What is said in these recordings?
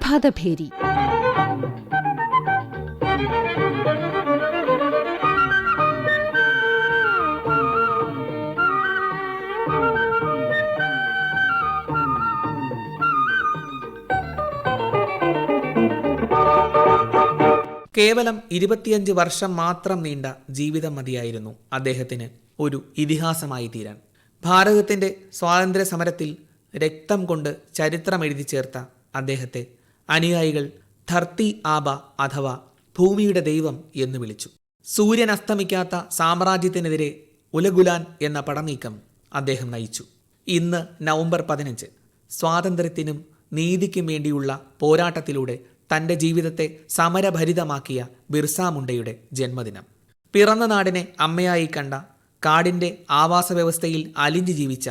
പ്രഭാതഭേരി. കേവലം ഇരുപത്തിയഞ്ച് വർഷം മാത്രം നീണ്ട ജീവിതം മതിയായിരുന്നു അദ്ദേഹത്തിന് ഒരു ഇതിഹാസമായി തീരാൻ. ഭാരതത്തിന്റെ സ്വാതന്ത്ര്യ സമരത്തിൽ രക്തം കൊണ്ട് ചരിത്രം എഴുതി ചേർത്ത അദ്ദേഹത്തെ അനുയായികൾ ധർത്തി ആബ അഥവാ ഭൂമിയുടെ ദൈവം എന്ന് വിളിച്ചു. സൂര്യൻ അസ്തമിക്കാത്ത സാമ്രാജ്യത്തിനെതിരെ ഉലഗുലാൻ എന്ന പടനീക്കം അദ്ദേഹം നയിച്ചു. ഇന്ന് നവംബർ പതിനഞ്ച് സ്വാതന്ത്ര്യത്തിനും നീതിക്കും വേണ്ടിയുള്ള പോരാട്ടത്തിലൂടെ തന്റെ ജീവിതത്തെ സമരഭരിതമാക്കിയ ബിർസ മുണ്ടയുടെ ജന്മദിനം. പിറന്ന നാടിനെ അമ്മയായി കണ്ട കാടിന്റെ ആവാസ വ്യവസ്ഥയിൽ അലിഞ്ഞു ജീവിച്ച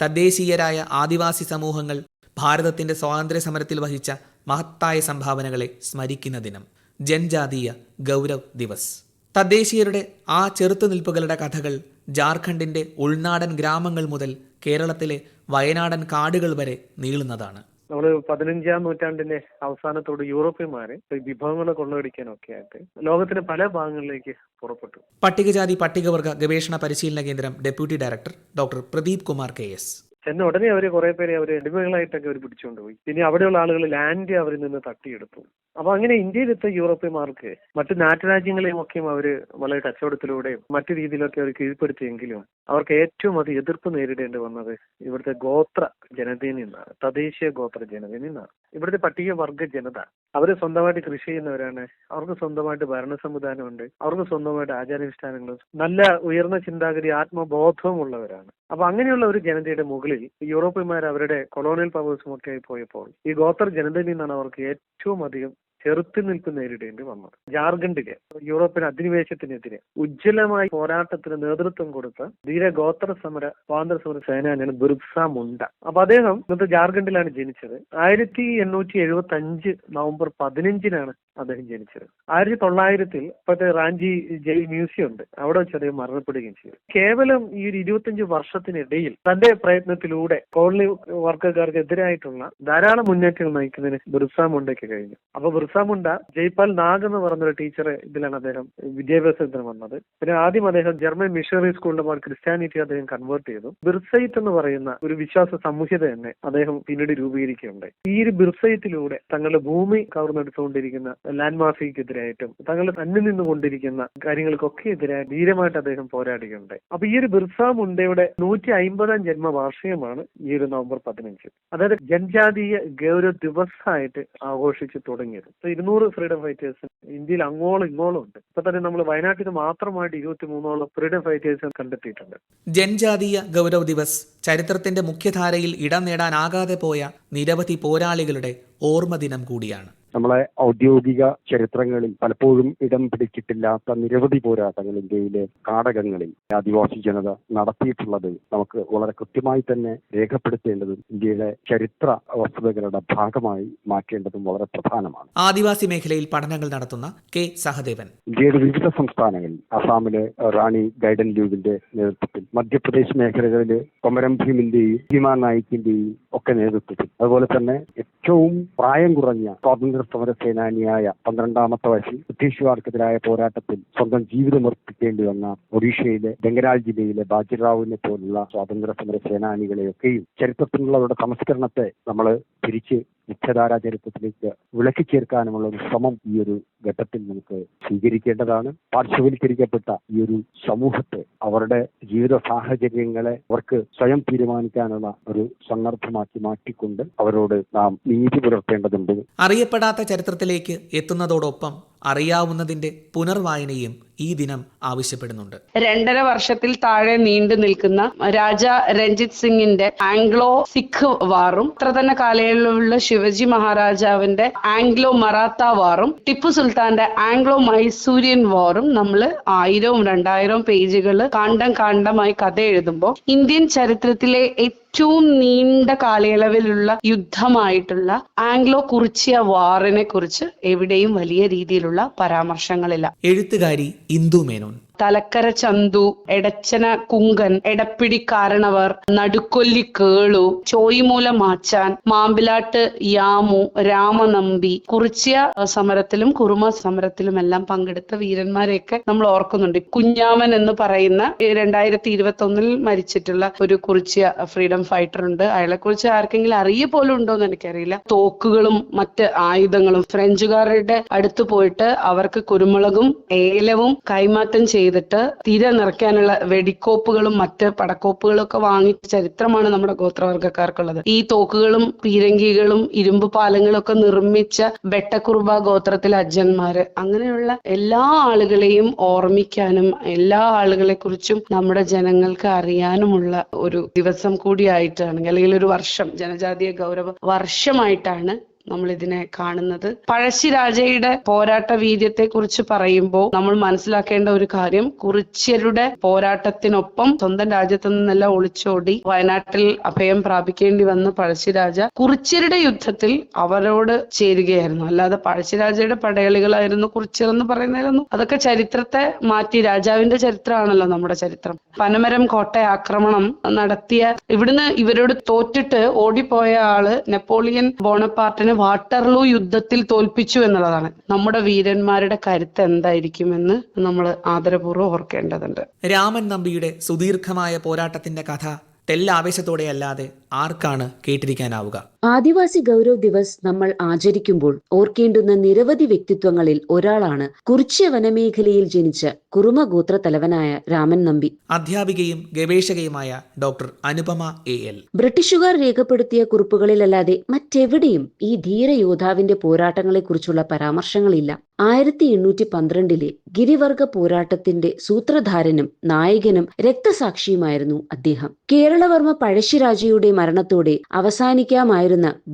തദ്ദേശീയരായ ആദിവാസി സമൂഹങ്ങൾ ഭാരതത്തിന്റെ സ്വാതന്ത്ര്യ സമരത്തിൽ വഹിച്ച മഹത്തായ സംഭാവനകളെ സ്മരിക്കുന്ന ദിനം ജൻജാതീയ ഗൗരവ് ദിവസ്. തദ്ദേശീയരുടെ ആ ചെറുത്തുനിൽപ്പുകളുടെ കഥകൾ ജാർഖണ്ഡിന്റെ ഉൾനാടൻ ഗ്രാമങ്ങൾ മുതൽ കേരളത്തിലെ വയനാടൻ കാടുകൾ വരെ നീളുന്നതാണ്. നമ്മൾ പതിനഞ്ചാം നൂറ്റാണ്ടിന്റെ അവസാനത്തോട് യൂറോപ്യന്മാര് വിഭവങ്ങളെ വിഭവങ്ങൾ കൊള്ളയടിക്കാനൊക്കെ ആയിട്ട് ലോകത്തിന്റെ പല ഭാഗങ്ങളിലേക്ക് പുറപ്പെട്ടു. പട്ടികജാതി പട്ടികവർഗ ഗവേഷണ പരിശീലന കേന്ദ്രം deputy director doctor Pradeep Kumar K S. ചെന്ന ഉടനെ അവർ കുറെ പേരെ അവർ അടിമകളായിട്ടൊക്കെ അവർ പിടിച്ചുകൊണ്ടുപോയി പിന്നെ അവിടെയുള്ള ആളുകൾ ലാൻഡ് അവരിൽ നിന്ന് തട്ടിയെടുത്തു. അപ്പൊ അങ്ങനെ ഇന്ത്യയിലെത്തിയ യൂറോപ്യന്മാർക്ക് മറ്റു നാട്ടുരാജ്യങ്ങളെയും ഒക്കെയും അവർ വളരെ കച്ചവടത്തിലൂടെയും മറ്റു രീതിയിലൊക്കെ അവർ കീഴ്പ്പെടുത്തിയെങ്കിലും അവർക്ക് ഏറ്റവും അത് എതിർപ്പ് നേരിടേണ്ടി വന്നത് ഇവിടുത്തെ ഗോത്ര ജനതയിൽ നിന്നാണ്. തദ്ദേശീയ ഗോത്ര ജനതയിൽ നിന്നാണ്. ഇവിടുത്തെ പട്ടികവർഗ ജനത അവർ സ്വന്തമായിട്ട് കൃഷി ചെയ്യുന്നവരാണ്. അവർക്ക് സ്വന്തമായിട്ട് ഭരണ സംവിധാനമുണ്ട് അവർക്ക് സ്വന്തമായിട്ട് ആചാരാനുഷ്ഠാനങ്ങളും നല്ല ഉയർന്ന ചിന്താഗതി ആത്മബോധവും ഉള്ളവരാണ് അപ്പൊ അങ്ങനെയുള്ള ഒരു ജനതയുടെ മുകളിൽ യൂറോപ്യന്മാർ അവരുടെ കൊളോണിയൽ പവേഴ്സും ഒക്കെ പോയപ്പോൾ ഈ ഗോത്ര ജനതയിൽ നിന്നാണ് അവർക്ക് ഏറ്റവും അധികം ചെറുത്തുനിൽപ്പ് നേരിടേണ്ടി വന്നത് ജാർഖണ്ഡിലെ യൂറോപ്യൻ അധിനിവേശത്തിനെതിരെ ഉജ്ജ്വലമായ പോരാട്ടത്തിന് നേതൃത്വം കൊടുത്ത ധീര ഗോത്ര സമര സ്വാതന്ത്ര്യ സമര സേനാനിയാണ് ബിർസ മുണ്ട. അപ്പൊ അദ്ദേഹം ഇന്നത്തെ ജാർഖണ്ഡിലാണ് ജനിച്ചത്. ആയിരത്തി എണ്ണൂറ്റി എഴുപത്തി അഞ്ച് നവംബർ പതിനഞ്ചിനാണ് അദ്ദേഹം ജനിച്ചത്. ആയിരത്തി തൊള്ളായിരത്തിൽ ഇപ്പോഴത്തെ റാഞ്ചി ജയിൽ മ്യൂസിയം ഉണ്ട്. അവിടെ വെച്ച് അദ്ദേഹം മരണപ്പെടുകയും ചെയ്തു. കേവലം ഈ ഒരു ഇരുപത്തിയഞ്ച് വർഷത്തിനിടയിൽ തന്റെ പ്രയത്നത്തിലൂടെ കോളനി വർഗക്കാർക്കെതിരായിട്ടുള്ള ധാരാളം മുന്നേറ്റങ്ങൾ നയിക്കുന്നതിന് ബിർസ മുണ്ടയ്ക്ക് കഴിഞ്ഞു. അപ്പൊ ബിർസ മുണ്ട ജയ്പാൽ നാഗ് എന്ന് പറഞ്ഞൊരു ടീച്ചർ ഇതിലാണ് അദ്ദേഹം വിദ്യാഭ്യാസത്തിന് വന്നത്. പിന്നെ ആദ്യം അദ്ദേഹം ജർമ്മൻ മിഷണറി സ്കൂളിന്റെ പോലെ ക്രിസ്ത്യാനിറ്റി അദ്ദേഹം കൺവേർട്ട് ചെയ്തു. ബിർസൈറ്റ് എന്ന് പറയുന്ന ഒരു വിശ്വാസ സംഹിത തന്നെ അദ്ദേഹം പിന്നീട് രൂപീകരിക്കുകയുണ്ടായി. ഈ ഒരു ബിർസൈറ്റിലൂടെ തങ്ങളുടെ ഭൂമി കവർന്നെടുത്തുകൊണ്ടിരിക്കുന്ന ലാൻഡ് മാഫിയക്കെതിരായിട്ടും തങ്ങൾ തന്നെ നിന്നുകൊണ്ടിരിക്കുന്ന കാര്യങ്ങൾക്കൊക്കെ എതിരായി ധീരമായിട്ട് അദ്ദേഹം പോരാടുകയുണ്ടായി. അപ്പൊ ഈ ഒരു ബിർസ മുണ്ടയുടെ നൂറ്റി അമ്പതാം ജന്മവാർഷികമാണ് ഈ ഒരു നവംബർ പതിനഞ്ച്. അതായത് ജനജാതീയ ഗൗരവ ദിവസമായിട്ട് ആഘോഷിച്ചു തുടങ്ങിയത്. ഇപ്പൊ ഇരുന്നൂറ് ഫ്രീഡം ഫൈറ്റേഴ്സ് ഇന്ത്യയിൽ അങ്ങോളം ഇങ്ങോളം ഉണ്ട്. ഇപ്പൊ തന്നെ നമ്മൾ വയനാട്ടിൽ മാത്രമായിട്ട് ഇരുപത്തി മൂന്നോളം ഫ്രീഡം ഫൈറ്റേഴ്സ് കണ്ടെത്തിയിട്ടുണ്ട്. ജൻജാതീയ ഗൗരവ് ദിവസ്. ചരിത്രത്തിന്റെ മുഖ്യധാരയിൽ ഇടം നേടാനാകാതെ പോയ നിരവധി പോരാളികളുടെ ഓർമ്മ ദിനം കൂടിയാണ്. നമ്മളെ ഔദ്യോഗിക ചരിത്രങ്ങളിൽ പലപ്പോഴും ഇടം പിടിച്ചിട്ടില്ലാത്ത നിരവധി പോരാട്ടങ്ങൾ ഇന്ത്യയിലെ കാടകങ്ങളിൽ ആദിവാസി ജനത നടത്തിയിട്ടുള്ളത് നമുക്ക് വളരെ കൃത്യമായി തന്നെ രേഖപ്പെടുത്തേണ്ടതും ഇന്ത്യയുടെ ചരിത്ര വസ്തുതകളുടെ ഭാഗമായി മാറ്റേണ്ടതും വളരെ പ്രധാനമാണ്. ആദിവാസി മേഖലയിൽ പഠനങ്ങൾ നടത്തുന്ന കെ സഹദേവൻ. ഇന്ത്യയുടെ വിവിധ സംസ്ഥാനങ്ങളിൽ അസാമിലെ റാണി ഗൈഡൻ ലൂവിന്റെ നേതൃത്വത്തിൽ മധ്യപ്രദേശ് മേഖലകളിലെ കൊമരം ഭീമിന്റെയും ഭീമാ നായിക്കിന്റെയും ഒക്കെ നേതൃത്വത്തിൽ അതുപോലെ തന്നെ ഏറ്റവും പ്രായം കുറഞ്ഞ സ്വാതന്ത്ര്യ സമര സേനാനിയായ പന്ത്രണ്ടാമത്തെ വയസ്സിൽ ബ്രിട്ടീഷുകാർക്കെതിരായ പോരാട്ടത്തിൽ സ്വന്തം ജീവിതം ഉറപ്പിക്കേണ്ടി വന്ന ഒഡീഷയിലെ ബംഗരാൾ ജില്ലയിലെ ബാജിറാവുവിനെ പോലുള്ള സ്വാതന്ത്ര്യ സമര സേനാനികളെയൊക്കെയും ചരിത്രത്തിലുള്ളവരുടെ സംസ്കരണത്തെ നമ്മൾ തിരിച്ച് മുഖ്യധാരാ ചരിത്രത്തിലേക്ക് വിളക്കി ചേർക്കാനുമുള്ള ഒരു ശ്രമം ഈ ഒരു ഘട്ടത്തിൽ നമുക്ക് സ്വീകരിക്കേണ്ടതാണ്. പാർശ്വവൽക്കരിക്കപ്പെട്ട ഈ ഒരു സമൂഹത്തെ അവരുടെ ജീവിത സാഹചര്യങ്ങളെ അവർക്ക് സ്വയം തീരുമാനിക്കാനുള്ള ഒരു സന്ദർഭമാക്കി മാറ്റിക്കൊണ്ട് അവരോട് നാം നീതി പുലർത്തേണ്ടതുണ്ട്. അറിയപ്പെടാത്ത ചരിത്രത്തിലേക്ക് എത്തുന്നതോടൊപ്പം അറിയാവുന്നതിന്റെ പുനർവായനയും ഈ ദിനം ആവശ്യപ്പെടുന്നുണ്ട്. രണ്ടര വർഷത്തിൽ താഴെ നീണ്ടു നിൽക്കുന്ന രാജ രഞ്ജിത് സിംഗിന്റെ ആംഗ്ലോ സിഖ് വാറും അത്ര തന്നെ കാലയളവിലുള്ള ശിവജി മഹാരാജാവിന്റെ ആംഗ്ലോ മറാത്ത വാറും ടിപ്പു സുൽത്താന്റെ ആംഗ്ലോ മൈസൂരിയൻ വാറും നമ്മൾ ആയിരവും രണ്ടായിരവും പേജുകൾ കാണ്ടം കാണ്ടമായി കഥ എഴുതുമ്പോൾ ഇന്ത്യൻ ചരിത്രത്തിലെ ഏറ്റവും നീണ്ട കാലയളവിലുള്ള യുദ്ധമായിട്ടുള്ള ആംഗ്ലോ കുറിച്ചിയ വാറിനെ കുറിച്ച് എവിടെയും വലിയ രീതിയിലുള്ള പരാമർശങ്ങളില്ല. എഴുത്തുകാരി Indumenon. തലക്കര ചന്തു എടച്ചന കുങ്കൻ എടപ്പിടി കാരണവർ നടുക്കൊല്ലി കേളു ചോയിമൂല മാച്ചാൻ മാമ്പിലാട്ട് യാമു രാമനമ്പി കുറിച്യ സമരത്തിലും കുറുമ സമരത്തിലും എല്ലാം പങ്കെടുത്ത വീരന്മാരെയൊക്കെ നമ്മൾ ഓർക്കുന്നുണ്ട്. കുഞ്ഞാമൻ എന്ന് പറയുന്ന രണ്ടായിരത്തി ഇരുപത്തി ഒന്നിൽ മരിച്ചിട്ടുള്ള ഒരു കുറിച്യ ഫ്രീഡം ഫൈറ്റർ ഉണ്ട്. അയാളെ കുറിച്ച് ആർക്കെങ്കിലും അറിയ പോലും ഉണ്ടോ എന്ന് എനിക്കറിയില്ല. തോക്കുകളും മറ്റ് ആയുധങ്ങളും ഫ്രഞ്ചുകാരുടെ അടുത്ത് പോയിട്ട് അവർക്ക് കുരുമുളകും ഏലവും കൈമാറ്റം ചെയ്തിട്ട് തിര നിറയ്ക്കാനുള്ള വെടിക്കോപ്പുകളും മറ്റ് പടക്കോപ്പുകളും ഒക്കെ വാങ്ങിച്ച ചരിത്രമാണ് നമ്മുടെ ഗോത്രവർഗക്കാർക്കുള്ളത്. ഈ തോക്കുകളും പീരങ്കികളും ഇരുമ്പ് പാലങ്ങളും ഒക്കെ നിർമ്മിച്ച ബെട്ടക്കുറുബ ഗോത്രത്തിലെ അജ്ജന്മാര് അങ്ങനെയുള്ള എല്ലാ ആളുകളെയും ഓർമ്മിക്കാനും എല്ലാ ആളുകളെ കുറിച്ചും നമ്മുടെ ജനങ്ങൾക്ക് അറിയാനുമുള്ള ഒരു ദിവസം കൂടിയായിട്ടാണ് അല്ലെങ്കിൽ ഒരു വർഷം ജനജാതീയ ഗൗരവ വർഷമായിട്ടാണ് നമ്മൾ ഇതിനെ കാണുന്നത്. പഴശ്ശിരാജയുടെ പോരാട്ട വീര്യത്തെ കുറിച്ച് പറയുമ്പോൾ നമ്മൾ മനസ്സിലാക്കേണ്ട ഒരു കാര്യം കുറിച്യരുടെ പോരാട്ടത്തിനൊപ്പം സ്വന്തം രാജ്യത്തു നിന്നെല്ലാം ഒളിച്ചോടി വയനാട്ടിൽ അഭയം പ്രാപിക്കേണ്ടി വന്ന പഴശ്ശിരാജ കുറിച്യരുടെ യുദ്ധത്തിൽ അവരോട് ചേരുകയായിരുന്നു. അല്ലാതെ പഴശ്ശിരാജയുടെ പടയാളികളായിരുന്നു കുറിച്യർ എന്ന് പറയുന്നതിലൊന്നും. അതൊക്കെ ചരിത്രത്തെ മാറ്റി രാജാവിന്റെ ചരിത്രമാണല്ലോ നമ്മുടെ ചരിത്രം. പനമരം കോട്ട ആക്രമണം നടത്തിയ ഇവിടുന്ന് ഇവരോട് തോറ്റിട്ട് ഓടിപ്പോയ ആൾ നെപ്പോളിയൻ ബോണപ്പാർട്ടിനെ വാട്ടർലൂ യുദ്ധത്തിൽ തോൽപ്പിച്ചു എന്നുള്ളതാണ്. നമ്മുടെ വീരന്മാരുടെ കരുത്ത് എന്തായിരിക്കുമെന്ന് നമ്മൾ ആദരപൂർവം ഓർക്കേണ്ടതുണ്ട്. രാമൻ നമ്പിയുടെ സുദീർഘമായ പോരാട്ടത്തിന്റെ കഥ തെല്ലാവേശത്തോടെയല്ലാതെ ആർക്കാണ് കേട്ടിരിക്കാനാവുക? ആദിവാസി ഗൗരവ് ദിവസ് നമ്മൾ ആചരിക്കുമ്പോൾ ഓർക്കേണ്ടുന്ന നിരവധി വ്യക്തിത്വങ്ങളിൽ ഒരാളാണ് കുറിച്യ വനമേഖലയിൽ ജനിച്ച കുറുമ ഗോത്ര തലവനായ രാമൻ നമ്പി. അധ്യാപികയും ഗവേഷകയുമായ ഡോക്ടർ അനുപമ എ എൽ. ബ്രിട്ടീഷുകാർ രേഖപ്പെടുത്തിയ കുറിപ്പുകളിലല്ലാതെ മറ്റെവിടെയും ഈ ധീര യോദ്ധാവിന്റെ പോരാട്ടങ്ങളെക്കുറിച്ചുള്ള പരാമർശങ്ങളില്ല. ആയിരത്തി എണ്ണൂറ്റി പന്ത്രണ്ടിലെ ഗിരിവർഗ പോരാട്ടത്തിന്റെ സൂത്രധാരനും നായകനും രക്തസാക്ഷിയുമായിരുന്നു അദ്ദേഹം. കേരളവർമ്മ പഴശ്ശിരാജയുടെ മരണത്തോടെ അവസാനിക്കാമായിരുന്ന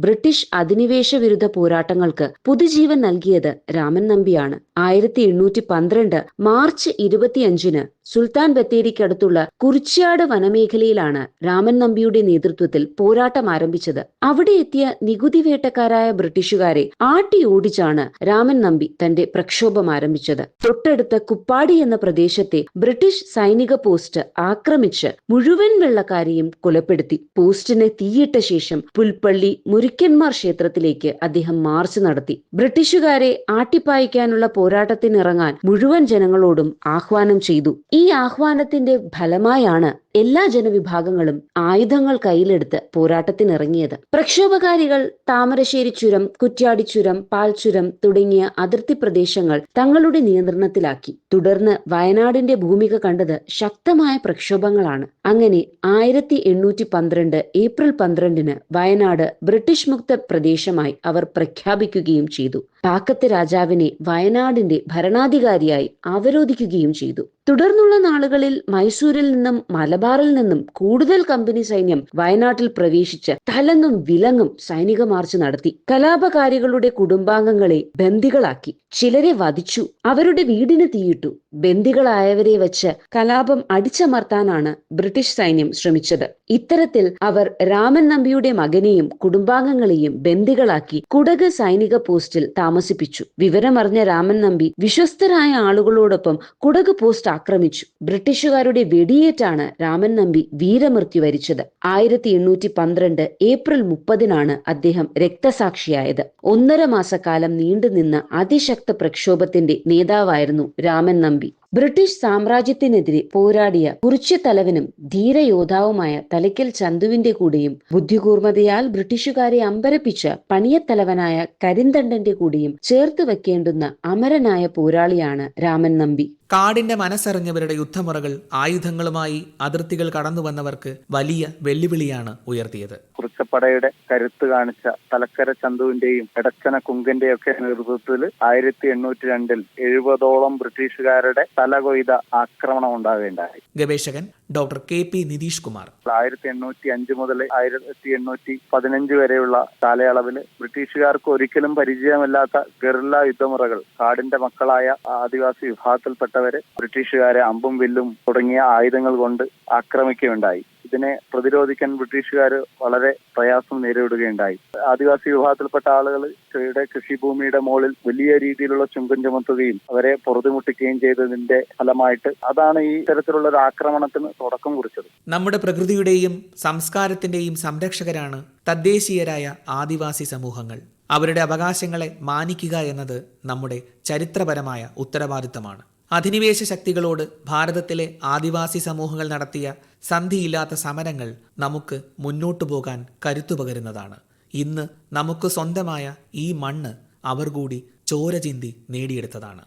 ബ്രിട്ടീഷ് അധിനിവേശ വിരുദ്ധ പോരാട്ടങ്ങൾക്ക് പുതുജീവൻ നൽകിയത് രാമൻ നമ്പിയാണ്. ആയിരത്തി എണ്ണൂറ്റി പന്ത്രണ്ട് മാർച്ച് ഇരുപത്തിയഞ്ചിന് സുൽത്താൻ ബത്തേരിക്കടുത്തുള്ള കുറിച്യാട് വനമേഖലയിലാണ് രാമൻ നമ്പിയുടെ നേതൃത്വത്തിൽ പോരാട്ടം ആരംഭിച്ചത്. അവിടെ എത്തിയ നികുതി വേട്ടക്കാരായ ബ്രിട്ടീഷുകാരെ ആട്ടി ഓടിച്ചാണ് രാമൻ നമ്പി തന്റെ പ്രക്ഷോഭം ആരംഭിച്ചത്. തൊട്ടടുത്ത കുപ്പാടി എന്ന പ്രദേശത്തെ ബ്രിട്ടീഷ് സൈനിക പോസ്റ്റ് ആക്രമിച്ച് മുഴുവൻ വെള്ളക്കാരെയും കൊലപ്പെടുത്തി. പോസ്റ്റിനെ തീയിട്ട ശേഷം പുൽപ്പള്ളി മുരിക്കന്മാർ ക്ഷേത്രത്തിലേക്ക് അദ്ദേഹം മാർച്ച് നടത്തി. ബ്രിട്ടീഷുകാരെ ആട്ടിപ്പായിക്കാനുള്ള പോരാട്ടത്തിനിറങ്ങാൻ മുഴുവൻ ജനങ്ങളോടും ആഹ്വാനം ചെയ്തു. ഈ ആഹ്വാനത്തിന്റെ ഫലമായാണ് എല്ലാ ജനവിഭാഗങ്ങളും ആയുധങ്ങൾ കയ്യിലെടുത്ത് പോരാട്ടത്തിനിറങ്ങിയത്. പ്രക്ഷോഭകാരികൾ താമരശ്ശേരി ചുരം കുറ്റ്യാടി ചുരം പാൽ ചുരം തുടങ്ങിയ അതിർത്തി പ്രദേശങ്ങൾ തങ്ങളുടെ നിയന്ത്രണത്തിലാക്കി. തുടർന്ന് വയനാടിന്റെ ഭൂമിക കണ്ടത് ശക്തമായ പ്രക്ഷോഭങ്ങളാണ്. അങ്ങനെ ആയിരത്തി എണ്ണൂറ്റി പന്ത്രണ്ട് ഏപ്രിൽ പന്ത്രണ്ടിന് വയനാട് ബ്രിട്ടീഷ് മുക്ത പ്രദേശമായി അവർ പ്രഖ്യാപിക്കുകയും ചെയ്തു. പാക്കത്ത് രാജാവിനെ വയനാടിന്റെ ഭരണാധികാരിയായി അവരോധിക്കുകയും ചെയ്തു. തുടർന്നുള്ള നാളുകളിൽ മൈസൂരിൽ നിന്നും മലബാറിൽ നിന്നും കൂടുതൽ കമ്പനി സൈന്യം വയനാട്ടിൽ പ്രവേശിച്ച് തലങ്ങും വിലങ്ങും സൈനിക മാർച്ച് നടത്തി. കലാപകാരികളുടെ കുടുംബാംഗങ്ങളെ ബന്ദികളാക്കി. ചിലരെ വധിച്ചു. അവരുടെ വീടിന് തീയിട്ടു. ബന്ദികളായവരെ വെച്ച് കലാപം അടിച്ചമർത്താനാണ് ബ്രിട്ടീഷ് സൈന്യം ശ്രമിച്ചത്. ഇത്തരത്തിൽ അവർ രാമൻ നമ്പിയുടെ മകനെയും കുടുംബാംഗങ്ങളെയും ബന്ദികളാക്കി കുടക് സൈനിക പോസ്റ്റിൽ താമസിപ്പിച്ചു. വിവരമറിഞ്ഞ രാമൻ നമ്പി വിശ്വസ്തരായ ആളുകളോടൊപ്പം കുടക് പോസ്റ്റ് ആക്രമിച്ചു. ബ്രിട്ടീഷുകാരുടെ വെടിയേറ്റാണ് രാമൻ നമ്പി വീരമൃത്യു വരിച്ചത്. ആയിരത്തി എണ്ണൂറ്റി പന്ത്രണ്ട് ഏപ്രിൽ മുപ്പതിനാണ് അദ്ദേഹം രക്തസാക്ഷിയായത്. ഒന്നര മാസക്കാലം നീണ്ടുനിന്ന അതിശക്ത പ്രക്ഷോഭത്തിന്റെ നേതാവായിരുന്നു രാമൻ നമ്പി. ബ്രിട്ടീഷ് സാമ്രാജ്യത്തിനെതിരെ പോരാടിയ കുറിച്ചുതലവനും ധീരയോദ്ധാവുമായ തലയ്ക്കൽ ചന്തുവിന്റെ കൂടെയും ബുദ്ധികൂർമ്മതയാൽ ബ്രിട്ടീഷുകാരെ അമ്പരപ്പിച്ച പണിയത്തലവനായ കരിന്തണ്ടന്റെ കൂടെയും ചേർത്ത് വെക്കേണ്ടുന്ന അമരനായ പോരാളിയാണ് രാമൻ നമ്പി. കാടിന്റെ മനസ്സറിഞ്ഞവരുടെ യുദ്ധമുറകൾ ആയുധങ്ങളുമായി അതിർത്തികൾ കടന്നു വന്നവർക്ക് വലിയ വെല്ലുവിളിയാണ് ഉയർത്തിയത്. കുറിച്ചപ്പടയുടെ കരുത്ത് കാണിച്ച തലക്കര ചന്തുവിന്റെയും എടച്ചന കുങ്കന്റെയും ഒക്കെ നേതൃത്വത്തിൽ ആയിരത്തി എണ്ണൂറ്റി രണ്ടിൽ എഴുപതോളം ബ്രിട്ടീഷുകാരുടെ തല കൊയ്ത ആക്രമണം ഉണ്ടാകുകയുണ്ടായി ഗവേഷകൻ doctor K P Nitish Kumar. ആയിരത്തി എണ്ണൂറ്റി അഞ്ച് മുതൽ ആയിരത്തി എണ്ണൂറ്റി പതിനഞ്ച് വരെയുള്ള കാലയളവിൽ ബ്രിട്ടീഷുകാർക്ക് ഒരിക്കലും പരിചയമില്ലാത്ത ഗറില്ല യുദ്ധമുറകൾ കാടിന്റെ മക്കളായ ആദിവാസി വിഭാഗത്തിൽപ്പെട്ടവരെ ബ്രിട്ടീഷുകാരെ അമ്പും വില്ലും തുടങ്ങിയ ആയുധങ്ങൾ കൊണ്ട് ആക്രമിക്കുകയുണ്ടായി. ഇതിനെ പ്രതിരോധിക്കാൻ ബ്രിട്ടീഷുകാർ വളരെ പ്രയാസം നേരിടുകയുണ്ടായി. ആദിവാസി വിഭാഗത്തിൽപ്പെട്ട ആളുകൾ ഇവിടെ കൃഷിഭൂമിയുടെ മുകളിൽ വലിയ രീതിയിലുള്ള ചുങ്കം ചുമത്തുകയും അവരെ പൊറുതിമുട്ടിക്കുകയും ചെയ്തതിന്റെ ഫലമായിട്ട് അതാണ് ഈ തരത്തിലുള്ള ഒരു ആക്രമണത്തിന് തുടക്കം കുറിച്ചത്. നമ്മുടെ പ്രകൃതിയുടെയും സംസ്കാരത്തിന്റെയും സംരക്ഷകരാണ് തദ്ദേശീയരായ ആദിവാസി സമൂഹങ്ങൾ. അവരുടെ അവകാശങ്ങളെ മാനിക്കുക എന്നത് നമ്മുടെ ചരിത്രപരമായ ഉത്തരവാദിത്തമാണ്. അധിനിവേശ ശക്തികളോട് ഭാരതത്തിലെ ആദിവാസി സമൂഹങ്ങൾ നടത്തിയ സന്ധിയില്ലാത്ത സമരങ്ങൾ നമുക്ക് മുന്നോട്ടു പോകാൻ കരുത്തു പകരുന്നതാണ്. ഇന്ന് നമുക്ക് സ്വന്തമായ ഈ മണ്ണ് അവർ കൂടി ചോര ചിന്തി നേടിയെടുത്തതാണ്.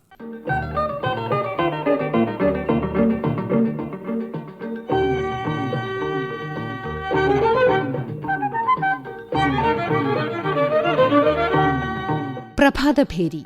പ്രഭാതഭേരി